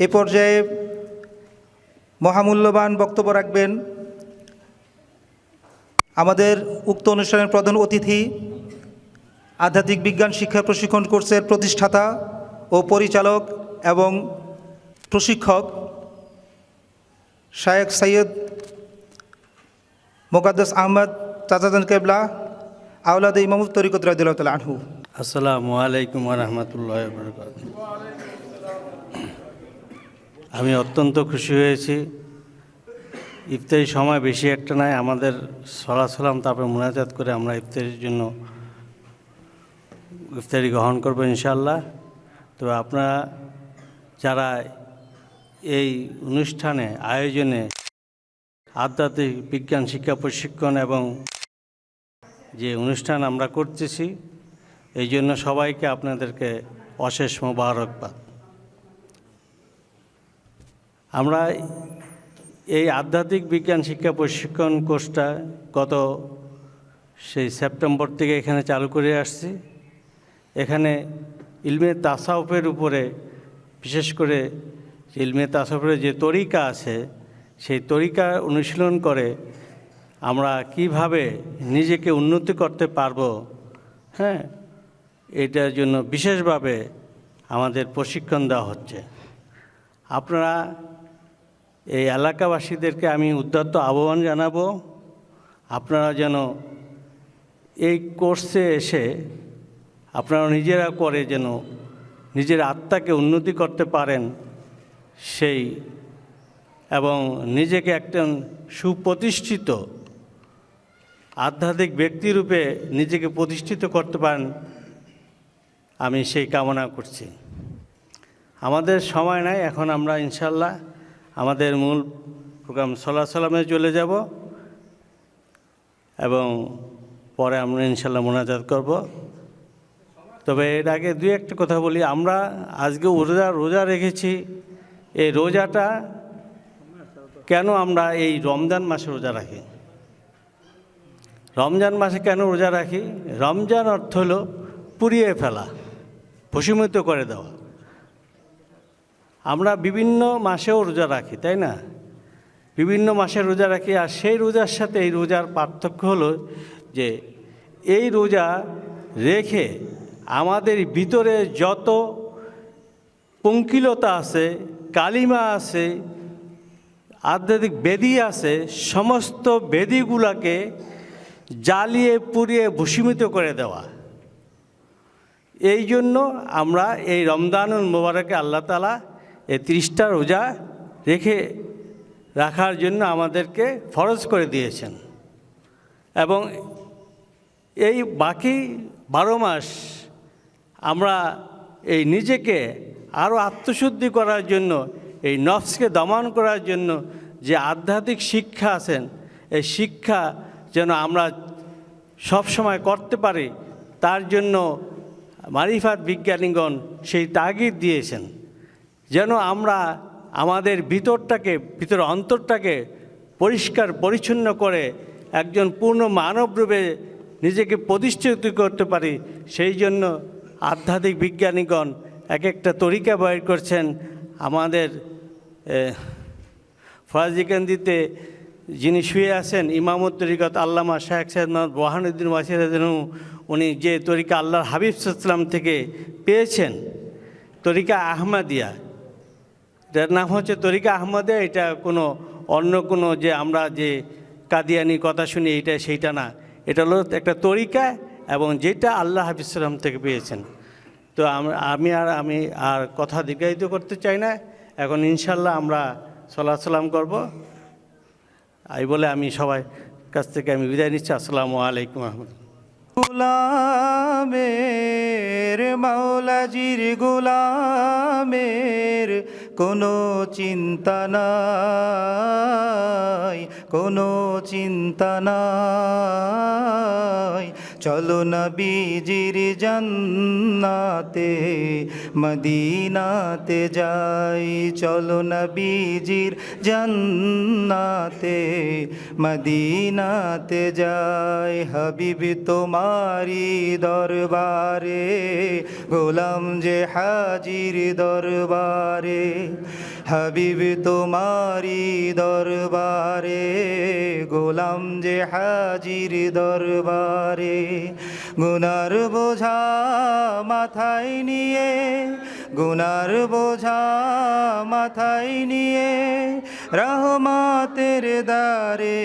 এ পর্যায়ে মহামূল্যবান বক্তব্য রাখবেন আমাদের উক্ত অনুষ্ঠানের প্রধান অতিথি, আধ্যাত্মিক বিজ্ঞান শিক্ষা প্রশিক্ষণ কোর্সের প্রতিষ্ঠাতা ও পরিচালক এবং প্রশিক্ষক শায়েক সৈয়দ মোকাদ্দাস আহমদ, চাচাজান কেবলা আউলাদ ইমামুদ তরিকত তাল আনহু। আসসালামু আলাইকুম রহমতুল্লাহ আমি অত্যন্ত খুশি হয়েছি। ইফতারির সময় বেশি একটা নাই, আমাদের সলা সালাম তারপরে মোনাজাত করে আমরা ইফতারির জন্য ইফতারি গ্রহণ করব ইনশাল্লাহ তো আপনারা যারা এই অনুষ্ঠানে, আয়োজনে আধ্যাত্মিক বিজ্ঞান, শিক্ষা, প্রশিক্ষণ এবং যে অনুষ্ঠান আমরা করতেছি, এই জন্য সবাইকে আপনাদেরকে অশেষ মোবারকবাদ। আমরা এই আধ্যাত্মিক বিজ্ঞান শিক্ষা প্রশিক্ষণ কোর্সটা গত সেই সেপ্টেম্বর থেকে এখানে চালু করে আসছি। এখানে ইলমে তাসাউফের উপরে, বিশেষ করে ইলমে তাসাউফের যে তরিকা আছে, সেই তরিকা অনুশীলন করে আমরা কীভাবে নিজেকে উন্নতি করতে পারব হ্যাঁ এটার জন্য বিশেষভাবে আমাদের প্রশিক্ষণ দেওয়া হচ্ছে। আপনারা এই এলাকাবাসীদেরকে আমি উদ্যত্ত আহ্বান জানাব, আপনারা যেন এই কোর্সে এসে আপনারা নিজেরা করে যেন নিজের আত্মাকে উন্নতি করতে পারেন সেই এবং নিজেকে একজন সুপ্রতিষ্ঠিত, আধ্যাত্মিক ব্যক্তিরূপে নিজেকে প্রতিষ্ঠিত করতে পারেন, আমি সেই কামনা করছি। আমাদের সময় নাই, এখন আমরা ইনশাল্লাহ আমাদের মূল প্রোগ্রাম সলা সালামে চলে যাব এবং পরে আমরা ইনশাল্লাহ মোনাজাত করব। তবে এর আগে দুই একটা কথা বলি, আমরা আজকে রোজা রোজা রেখেছি। এই রোজাটা কেন আমরা এই রমজান মাসে রোজা রাখি? রমজান মাসে কেন রোজা রাখি? রমজান অর্থ হলো পুড়িয়ে ফেলা ভসীমিত করে দেওয়া। আমরা বিভিন্ন মাসেও রোজা রাখি, তাই না? বিভিন্ন মাসে রোজা রাখি, আর সেই রোজার সাথে এই রোজার পার্থক্য হলো যে এই রোজা রেখে আমাদের ভিতরে যত পঙ্কিলতা আছে, কালিমা আছে, আধ্যাত্মিক বেদি আছে, সমস্ত বেদিগুলাকে জ্বালিয়ে, পুড়িয়ে ভূষিমিত করে দেওয়া। এই জন্য আমরা এই রমদানুল মোবারকে আল্লাহ তালা এই ত্রিশটা রোজা রেখে রাখার জন্য আমাদেরকে ফরজ করে দিয়েছেন। এবং এই বাকি বারো মাস আমরা এই নিজেকে আরও আত্মশুদ্ধি করার জন্য, এই নফসকে দমন করার জন্য যে আধ্যাত্মিক শিক্ষা আছেন, এই শিক্ষা যেন আমরা সব সময় করতে পারি, তার জন্য মারিফাত বিজ্ঞানীগণ সেই তাগিদ দিয়েছেন। যেন আমরা আমাদের ভিতরটাকে ভিতর অন্তরটাকে পরিষ্কার, পরিচ্ছন্ন করে একজন পূর্ণ মানবরূপে নিজেকে প্রতিষ্ঠিত করতে পারি, সেই জন্য আধ্যাত্মিক বিজ্ঞানীগণ এক একটা তরিকা বের করছেন। আমাদের ফরাজিকান্দিতে যিনি শুয়ে আছেন, ইমামত তরিকত আল্লামা শাহেখ সাহেদ বহানুদ্দিন ওয়াসির উনি যে তরিকা আল্লাহর হাবিব সাল্লাম থেকে পেয়েছেন, তরিকা আহমাদিয়া। এটার নাম হচ্ছে তরিকা আহমদিয়া এটা কোনো অন্য কোনো যে আমরা যে কাদিয়ানি কথা শুনি এইটা সেইটা না। এটা হলো একটা তরিকা এবং যেটা আল্লাহ হাফিজ সাল্লাম থেকে পেয়েছেন। তো আম- আর, আমি আর কথা দীর্ঘায়িত করতে চাই না। এখন ইনশাল্লাহ আমরা সাল্লাহ সাল্লাম করব। এই বলে আমি সবাই কাছ থেকে আমি বিদায় নিচ্ছি। আসসালামু আলাইকুম রহমতুল্লাহ গোলামের, মাওলাজির গোলামের কোনো চিন্তা নাই কোনো চিন্তা নাই। চলো নবীজির জান্নাতে, মদিনাতে যাই। চলো নবীজির জান্নাতে, মদিনাতে যাই। হাবিব তোমারি দরবারে, গোলাম যে হাজির দরবারে। হাবিব তোমারি দরবারে, গোলাম যে হাজির দরবারে। গুনার বোঝা মাথায় নিয়ে, গুনার বোঝা মাথায় নিয়ে, রহমাতের দারে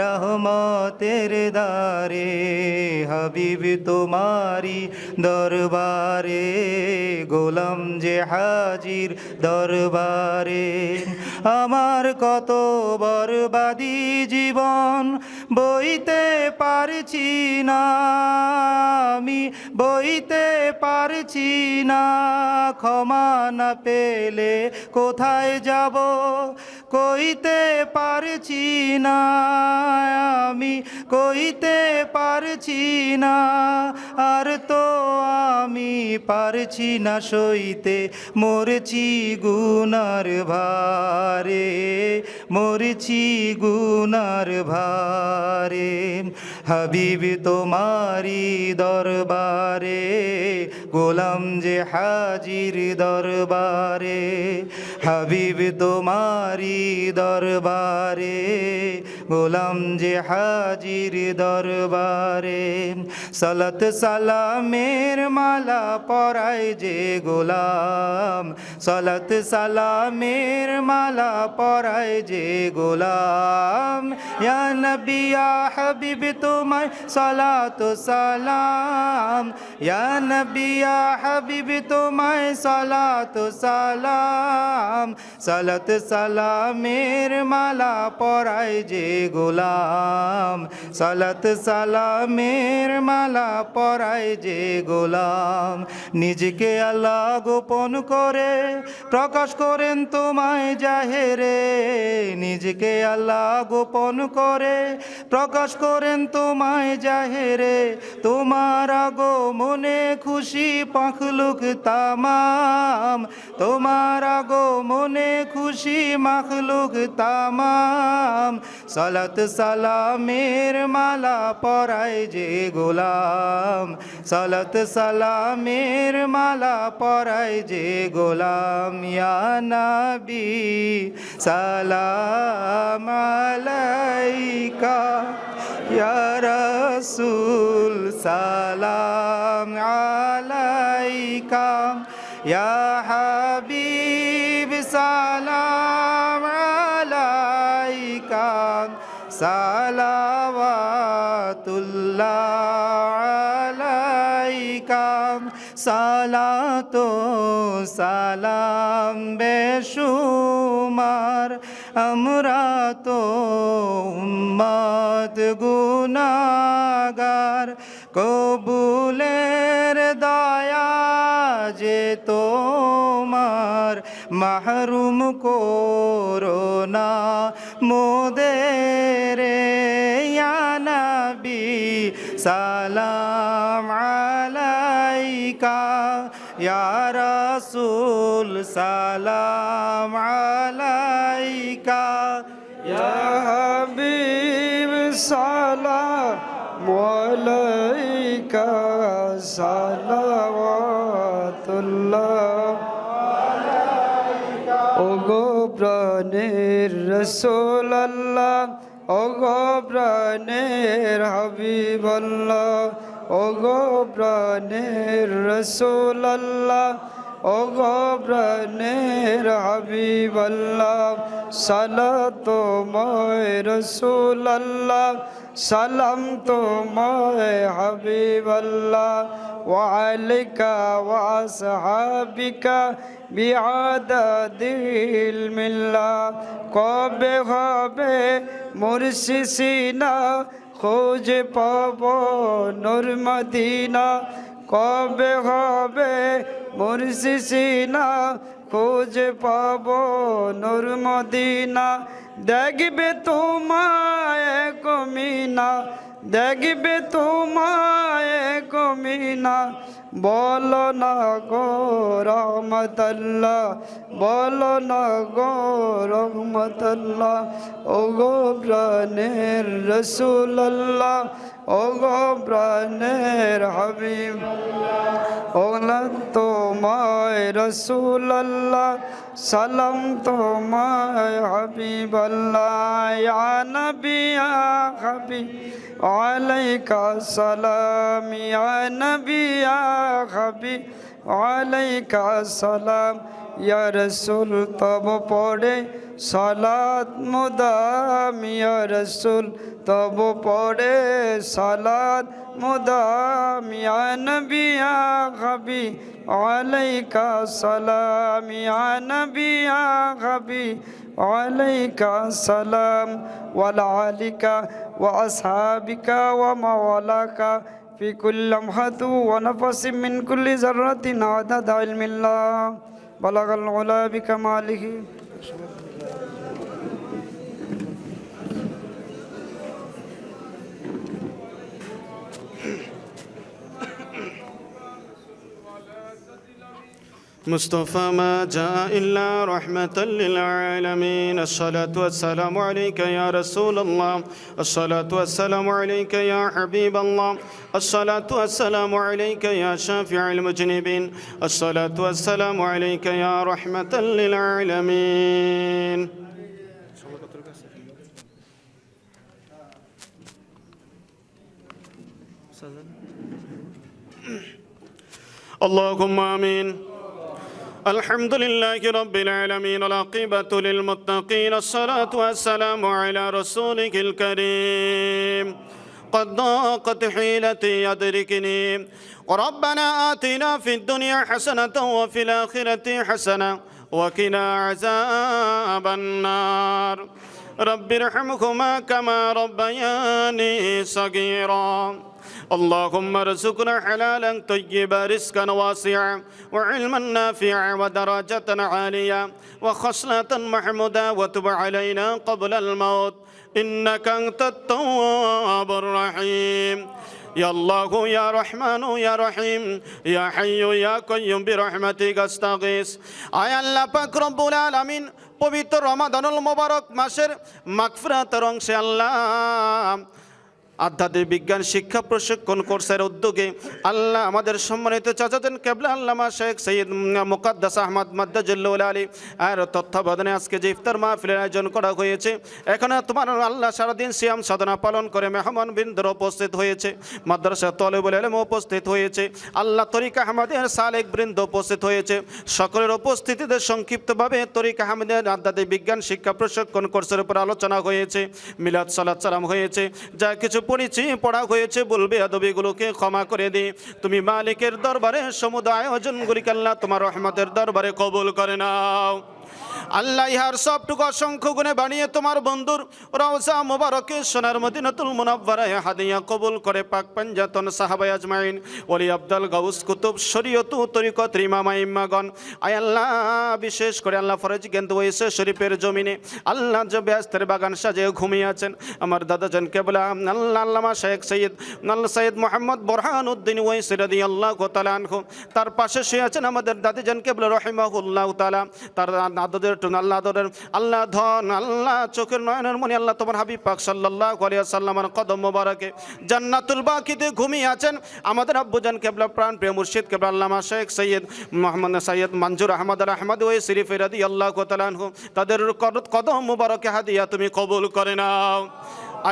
রহমতের দারে হাবিব তোমারি দরবারে, গোলাম যে হাজির দরবারে। আমার কত বরবাদি জীবন বইতে পারছি না, আমি বইতে পারছি না, ক্ষমা না পেলে কোথায় যাব? কইতে পারছি না, আমি কইতে পারছি না, আর তো আমি পারছি না সইতে। মরছি গুনার ভারে, মরছি গুনার ভারে। হাবিব তোমারি দরবারে, গোলাম যে হাজির দরবারে, হাবিব তোমারি দরবারে, গোলাম যে হাজির দরবারে। সালাত সালামের মালা পরায় যে গোলাম, সালাত সালামের মালা পরায় যে গোলাম। ইয়া নবী, ইয়া হাবিব তোমায় সালাত সালাম। ইয়া নবী হাবিব, তোমায় সালাত সালাম। সালাত সালামের মালা পরায় যে গোলাম। সালাত সালামের মালা পরায় যে গোলাম। নিজকে আল্লাহ গোপন করে প্রকাশ করেন তোমায় জাহেরে। নিজকে আল্লাহ গোপন করে প্রকাশ করেন তোমায় জাহেরে, তোমার আগো মনে খুশি পাখলুক তামাম। তোমার আগো মনে খুশি মাখলুক তামাম। সালাত সালামের মালা পরায় যে গোলাম। সালাত সালামের মালা পরায় যে গোলাম নবী। সালাম আলাইকা। রাসূল সালাম আলাইকা। হাবিব সালাম আলাইকা। সালাওয়াতুল্লাহ আলাইকা। সালাতো সালাম বেশুমার। আমরা তো উম্মত গুনাগার কবুলের দয়া যে তোমার। মাহরুম করোনা মোদের নবী। সালাম আলাইকা। ইয়া রাসূল সালাম আলাইকা يا حبيب سلام عليك صلوات الله ওগো প্রাণের রসুল আল্লাহ ওগো প্রাণের হাবিব আল্লাহ ও গো প্রাণের রসোল্লাহ ও গো প্রাণের সাল তো তোমায় রসোল্লাহ সালাম তোমায় হাবিবাল্লাহ ওয়ালিকা বিহাদ দিল মিল্লা কবে হবে মুরসিসিনা খোঁজ পাব নূর মদিনা। কবে হবে মুর্শিসিনা খোঁজ পাব নূর মদিনা। দেখবে তোমায় কমিনা দেখবে তোমায় কমিনা বলো না গো রহমতল্লাহ বলো না গো রহমতল্লাহ ও গো প্রাণের রসুল্লাহ ও গো প্রাণের হাবিব ওলা তোমায় রসুল্লাহ সালাম তোমায় হাবিবাল্লাহ, ইয়া নবী, ইয়া হাবিব, আলাইকা সালাম, ইয়া নবী, ইয়া হাবিব, আলাইকা সালাম। يا رسول تب پڑے سالات مدام يا رسول تب پڑے سالات مدام يا نبی آغبی عليك السلام يا نبي نبی عليك السلام والعليك وأصحابك ومولاك في كل لمحة ونفس من كل ذرة عدد علم الله بلغ العلا بكماله. مصطفى ما جاء إلا رحمة للعالمين. الصلاة والسلام عليك يا رسول الله. الصلاة والسلام عليك يا حبيب الله. الصلاة والسلام عليك يا شافع المجنبين. الصلاة والسلام عليك يا رحمة للعالمين. اللهم آمين. الحمد لله رب العالمين والعاقبة للمتقين الصلاة والسلام على رسولك الكريم قد ضاقت حيلتي أدركني وربنا آتنا في الدنيا حسنة وفي الآخرة حسنة وقنا عذاب النار رب ارحمهما كما ربياني صغيرا اللهم ارزقنا حلالا طيبا رزقا واسعا وعلما نافعا ودرجة عالية وخصلة محمودة وتب علينا قبل الموت إنك أنت التواب الرحيم يا الله يا رحمن يا رحيم يا حي يا قيوم برحمتك استغيث আয় আল্লাহ পাক রব্বুল আলামিন পবিত্র রমাদানুল মোবারক মাসের মাগফিরাতের অংশে আল্লাহ আধ্যাত্মিক বিজ্ঞান শিক্ষা প্রশিক্ষণ কোর্সের উদ্যোগে আল্লাহ আমাদের সম্মানিত চাচাতেন কেবলা আল্লামা শেখ সৈয়দ মুকাদ্দাস আহমদ মাদ্দাজুল্লাহ আলী আর তত্ত্বাবধানে আজকে যে ইফতার মাহফিলের আয়োজন করা হয়েছে, এখানে তোমার আল্লাহ সারাদিন সিয়াম সাধনা পালন করে মেহমান বৃন্দর উপস্থিত হয়েছে মাদ্রাসা তলেবুল আলম উপস্থিত হয়েছে, আল্লাহ তরিকা আহমদের সালেক বৃন্দ উপস্থিত হয়েছে, সকলের উপস্থিতিতে সংক্ষিপ্তভাবে তরিকা আহমদের আধ্যাত্মিক বিজ্ঞান শিক্ষা প্রশিক্ষণ কোর্সের উপর আলোচনা হয়েছে, মিলাদ সালাত সালাম হয়েছে, যা কিছু পড়েছি পড়া হয়েছে, বলবে আদবিগুলোকে ক্ষমা করে দিই তুমি মালিকের দরবারে সমুদায় আয়োজনগুলিকে আল্লাহ তোমার রহমতের দরবারে কবুল করে নাও। আল্লাহ ইহার সবটুকু অসংখ্য গুণে বানিয়ে তোমার বন্ধুর রওজা মোবারকে সোনার মদিনাতুল মুনাব্বারায় হাদিয়া কবুল করে পাক পাঞ্জাতন সাহাবাই আজমাইন। ওলি আব্দাল গাউস কুতুব শরীয়তু তরিকত রিমামা ইম্মাগণ আয় আল্লাহ, বিশেষ করে আল্লাহ ফরজ গেন্দ হয়েছে শরীফের জমিনে আল্লাহ যে ব্যস্তের বাগান সাজে ঘুমিয়ে আছেন। আমার দাদা দাদাজন কেবলা, আল্লাহ আল্লামা শেখ সৈয়দ, আল্লাহ সৈয়দ মোহাম্মদ বোরহান উদ্দিন ওয়াইসিরাদি আল্লাহ কোতালানহু তার পাশে শুয়ে আছেন আমাদের দাদিজান কেবলা রহিমাহুল্লাহ তালা তার আদদের টুন আল্লাহ ধরেন। আল্লাহ ধন, আল্লাহ চোখের নয়নের মনি আল্লাহ তোমার হাবিব পাক সাল্লাহ আলিয়া কদম মোবারকে। জান্নাতুল বাকিতে ঘুমিয়ে আছেন আমাদের আব্বুজান কেবলা প্রাণ প্রিয় মুর্শিদ কেবলা আল্লামা শেখ সৈয়দ মোহাম্মদ সৈয়দ মঞ্জুর আহমদ আল আহমদ ওই শরীফ রাদি আল্লাহ কোতালানহু তাদের কদম মোবারকে হাদিয়া তুমি কবুল করে নাও।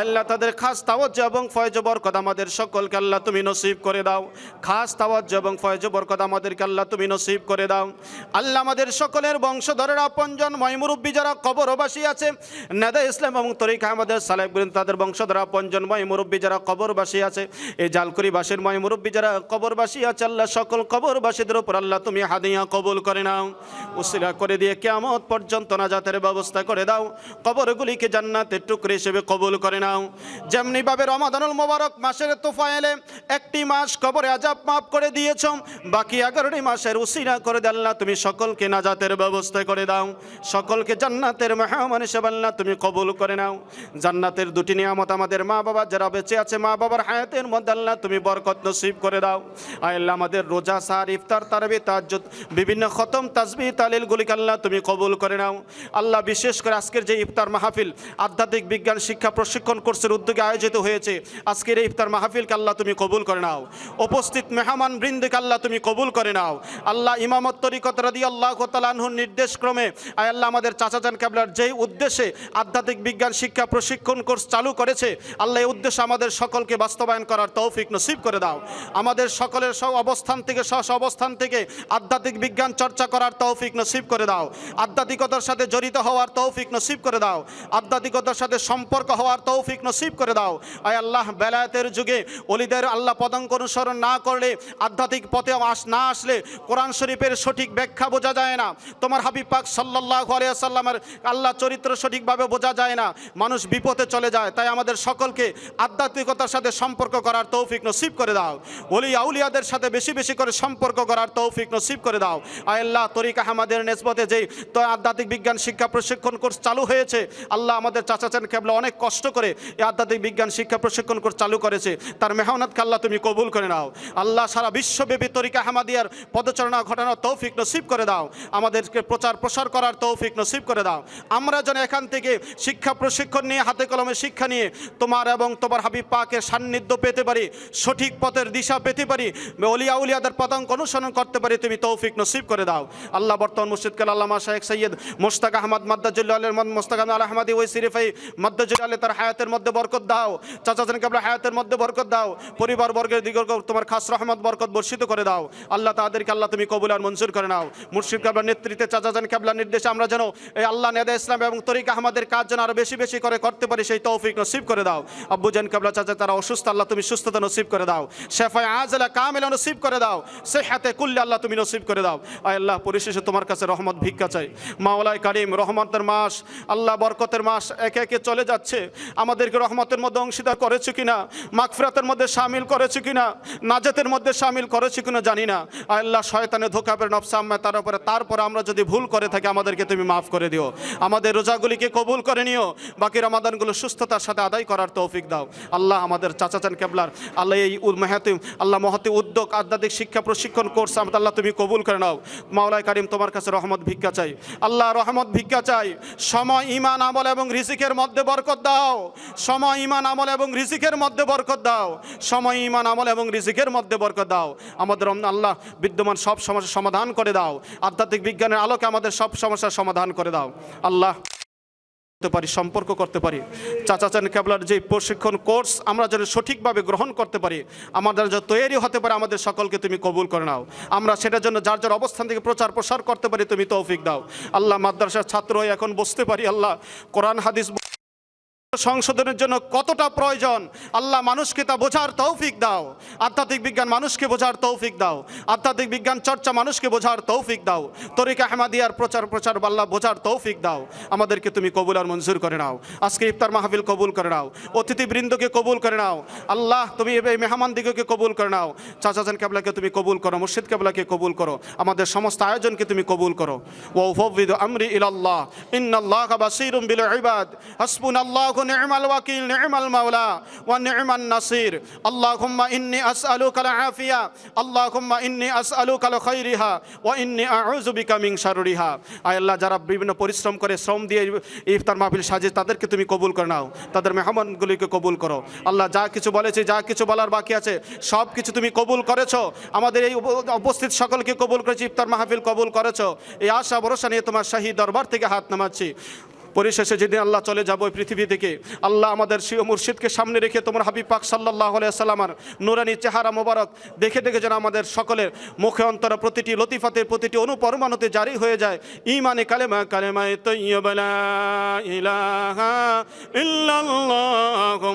আল্লাহ তাদের খাস তাওয়াজ্জ এবং ফয়জ বরকত আমাদের সকলকে আল্লাহ তুমি নসিব করে দাও। খাস তাওয়াজ্জ এবং ফয়জ বরকত আমাদেরকে আল্লাহ তুমি নসিব করে দাও। আল্লাহ আমাদের সকলের বংশধরের আপনজন ময়মুরব্বী যারা কবরবাসী আছে, নেদা ইসলাম এবং তরিকা আমাদের সালেবগিন তাদের বংশধর আপনজন ময়মুরব্বী যারা কবরবাসী আছে, এই জালকুড়িবাসীর ময়মুরব্বী যারা কবরবাসী আছে, আল্লাহ সকল কবরবাসীদের উপর আল্লাহ তুমি হাদিয়া কবুল করে নাও। উসিলা করে দিয়ে কেয়ামত পর্যন্ত নাজাতের ব্যবস্থা করে দাও। কবরগুলিকে জান্নাতের টুকরে হিসেবে কবুল করে নাও। যেমনিভাবে রমাদানুল মোবারক মাসের তোফা এলে একটি মাস কবরে আজাব মাফ করে দিয়েছ বাকি এগারোটি মাসের উসিরা করে দে আল্লাহ, তুমি সকলকে নাজাতের ব্যবস্থা করে দাও। সকলকে জান্নাতের মেহমান হিসেবে আল্লাহ, তুমি কবুল করে নাও। জান্নাতের দুটি নিয়ামত আমাদের মা বাবা যারা বেঁচে আছে মা বাবার হায়াতের মধ্যে আল্লাহ, তুমি বরকত নসিব করে দাও। আল্লাহ, আমাদের রোজা, সার, ইফতার, তারাবি তাজ্জুদ বিভিন্ন খতম তাজবি তালিলগুলিকে আল্লাহ, তুমি কবুল করে নাও। আল্লাহ, বিশেষ করে আজকের যে ইফতার মাহফিল, আধ্যাত্মিক বিজ্ঞান, শিক্ষা, প্রশিক্ষণ কোর্সের উদ্যোগে আয়োজিত হয়েছে। আজকের এই ইফতার মাহফিলকে আল্লাহ তুমি কবুল করে নাও। উপস্থিত মেহমান বৃন্দকে আল্লাহ তুমি কবুল করে নাও। আল্লাহ ইমামত তরিকত রাদি আল্লাহ তালাহুর নির্দেশ ক্রমে আয় আল্লাহ আমাদের চাচাজান ক্যাবলার যেই উদ্দেশ্যে আধ্যাত্মিক বিজ্ঞান শিক্ষা প্রশিক্ষণ কোর্স চালু করেছে, আল্লাহ এই উদ্দেশ্যে আমাদের সকলকে বাস্তবায়ন করার তৌফিক নসিব করে দাও। আমাদের সকলের সব অবস্থান থেকে স্ব অবস্থান থেকে আধ্যাত্মিক বিজ্ঞান চর্চা করার তৌফিক নসিব করে দাও। আধ্যাত্মিকতার সাথে জড়িত হওয়ার তৌফিক নসিব করে দাও। আধ্যাত্মিকতার সাথে সম্পর্ক হওয়ার তৌফিক নসিব করে দাও। আয় আল্লাহ, বেলায়েতের যুগে অলিদের আল্লাহ পদাঙ্ক অনুসরণ না করলে, আধ্যাত্মিক পথে আস না আসলে কোরআন শরীফের সঠিক ব্যাখ্যা বোঝা যায় না। তোমার হাবিব পাক সাল্লাহ আলিয়াল্লামের আল্লাহ চরিত্র সঠিকভাবে বোঝা যায় না। মানুষ বিপথে চলে যায়, তাই আমাদের সকলকে আধ্যাত্মিকতার সাথে সম্পর্ক করার তৌফিক নসিব করে দাও। ওলি আউলিয়াদের সাথে বেশি বেশি করে সম্পর্ক করার তৌফিক নসিব করে দাও। আল্লাহ, তরিক আহমদের নেসবতে যেই তো আধ্যাত্মিক বিজ্ঞান শিক্ষা প্রশিক্ষণ কোর্স চালু হয়েছে, আল্লাহ আমাদের চাচাচান কেবলা অনেক কষ্ট করে এই আধ্যাত্মিক বিজ্ঞান শিক্ষা প্রশিক্ষণ চালু করেছে। তার মেহনতকে আল্লাহ তুমি কবুল করে নাও। আল্লাহ সারা বিশ্বব্যাপী তরিকা আহমাদিয়ার পদচারণা ঘটানোর তৌফিক নসিব করে দাও। আমাদেরকে প্রচার প্রসার করার তৌফিক নসিব করে দাও। আমরা যেন এখান থেকে শিক্ষা প্রশিক্ষণ নিয়ে, হাতে কলমে শিক্ষা নিয়ে তোমার এবং তোমার হাবিব পাকের সান্নিধ্য পেতে পারি, সঠিক পথের দিশা পেতে পারি, অলিয়া উলিয়াদের পতঙ্ক অনুসরণ করতে পারি, তুমি তৌফিক নসিব করে দাও। আল্লাহ বর্তমান মুর্শিদ কাল আল্লামা শাহেখ সৈয়দ মোস্তাক আহমদ মাদ্দাজুল্লাহ মোস্তাক আল আহমদি ওই সিরিফাই মাদ্দাজুল্লাহ তার হায়াতের মধ্যে বরকত দাও। চাচাচান কাবলা হায়াতের মধ্যে বরকত দাও। পরিবার বর্গের দিকে তোমার খাস রহমত, বরকত বর্ষিত করে দাও। আল্লাহ তাদেরকে, আল্লাহ তুমি কবুল আর মঞ্জুর করে নাও। মুর্শিদ কাবলার নেতৃত্বে চাচাজান কাবলার নির্দেশে আমরা যেন এই আল্লাহ নেদা ইসলাম এবং তরিক আহমদের কাজ যেন আরও বেশি বেশি করে করতে পারি, সেই তৌফিক নসিব করে দাও। আব্বুজান কাবলা চাচা, তারা অসুস্থ, আল্লাহ তুমি সুস্থতা নসিব করে দাও। শেফায় আজলা কামেলা নসিব করে দাও। সে হাতে কুল্লে আল্লাহ তুমি নসিব করে দাও। আল্লাহ, পরিশেষে তোমার কাছে রহমত, ভিক্ষা চাই। মাওলায় কারিম, রহমতের মাস, আল্লাহ বরকতের মাস একে একে চলে যাচ্ছে। আমাদেরকে রহমতের মধ্যে অংশীদার করেছে কিনা? মাগফিরাতের মধ্যে সামিল করেছে কিনা? নাজাতের মধ্যে সামিল করেছে কিনা জানি না। আল্লাহ শয়তানে ধোকা পেরে নফসাম্মা তার উপরে, তারপরে আমরা যদি ভুল করে থাকি, আমাদেরকে তুমি মাফ করে দিও। আমাদের রোজাগুলিকে কবুল করে নিও। বাকি রমাদানগুলো সুস্থতার সাথে আদায় করার তৌফিক দাও। আল্লাহ আমাদের চাচাচান কেবলার, আল্লাহ এই মেহাতি, আল্লাহ মহতি উদ্যোগ, আধ্যাত্মিক শিক্ষা প্রশিক্ষণ কোর্স আমাদের, আল্লাহ তুমি কবুল করে নাও। মাওলায় কারিম, তোমার কাছে রহমত, ভিক্ষা চাই। আল্লাহ রহমত, ভিক্ষা চাই। সময় ইমান আমল এবং রিজিকের মধ্যে বরকত দাও। সময় ইমান আমল এবং রিজিকের মধ্যে বরকত দাও। সময় ইমান আমল এবং রিজিকের মধ্যে বরকত দাও। আমাদের আল্লাহ বিদ্যমান সব সমস্যার সমাধান করে দাও। আধ্যাত্মিক বিজ্ঞানের আলোকে আমাদের সব সমস্যার সমাধান করে দাও। আল্লাহ করতে পারি, সম্পর্ক করতে পারি। চাচাচান কেবলার যে প্রশিক্ষণ কোর্স আমরা যেন সঠিকভাবে গ্রহণ করতে পারি আমাদের যা তৈরি হতে পারে, আমাদের সকলকে তুমি কবুল করে নাও। আমরা সেটার জন্য যার যার অবস্থান থেকে প্রচার প্রসার করতে পারি, তুমি তৌফিক দাও। আল্লাহ মাদ্রাসার ছাত্র হয়ে এখন বসতে পারি, আল্লাহ কোরআন, হাদিস সংশোধনের জন্য কতটা প্রয়োজন? আল্লাহ মানুষকে তা বোঝার তৌফিক দাও। আধ্যাত্মিক বিজ্ঞান মানুষকে বোঝার তৌফিক দাও। আধ্যাত্মিক বিজ্ঞান চর্চা মানুষকে বোঝার তৌফিক দাও। তরিকা আহমাদিয়ার প্রচার প্রচার বাল্লা বোঝার তৌফিক দাও। আমাদেরকে তুমি কবুল আর মঞ্জুর করে নাও। আজকে ইফতার মাহফিল কবুল করে নাও। অতিথিবৃন্দকে কবুল করে নাও। আল্লাহ, তুমি এই মেহমান দিগকে কবুল করে নাও। চাচাজান কেবলাকে তুমি কবুল করো, মুর্শিদ কেবলাকে কবুল করো। আমাদের সমস্ত আয়োজনকে তুমি কবুল করো। ও ফবিদ আমরি ইলাল্লাহ। ইন্নাল্লাহ বাসীরুম বিল ইবাদ। হাসবুনাল্লাহু ওয়া নি'মান নাসির। আল্লাহুম্মা ইন্নী আসআলুকা আল আফিয়া, আল্লাহুম্মা ইন্নী আসআলুকা আল খাইরিহা ওয়া ইন্নী আউযু বিকা মিন শাররিহা। আয় আল্লাহ, যারা বিভিন্ন পরিশ্রম করে, শ্রম দিয়ে ইফতার মাহফিল সাজে, তাদেরকে তুমি কবুল করে নাও। তাদের মেহমানগুলিকে কবুল করো। আল্লাহ, যা কিছু বলেছে, যা কিছু বলার বাকি আছে, সব কিছু তুমি কবুল করেছ। আমাদের এই উপ- উপস্থিত সকলকে কবুল করেছি, ইফতার মাহফিল কবুল করেছ। এই আশা ভরসা নিয়ে তোমার শাহী দরবার থেকে হাত নামাচ্ছি। পরিশেষে যেদিন আল্লাহ চলে যাব পৃথিবী থেকে, আল্লাহ আমাদের শিও মুর্শিদকে সামনে রেখে তোমার হাবিব পাক সাল্লাহ সাল্লামার নুরানি চেহারা মোবারক দেখে দেখে যেন আমাদের সকলের মুখে অন্তর প্রতিটি লতিফাতের প্রতিটি অনুপরমাণুতে জারি হয়ে যায়। ইমানে কালেমা, কালেমায় তৈয়বলা ইলাহা ইল্লাল্লাহু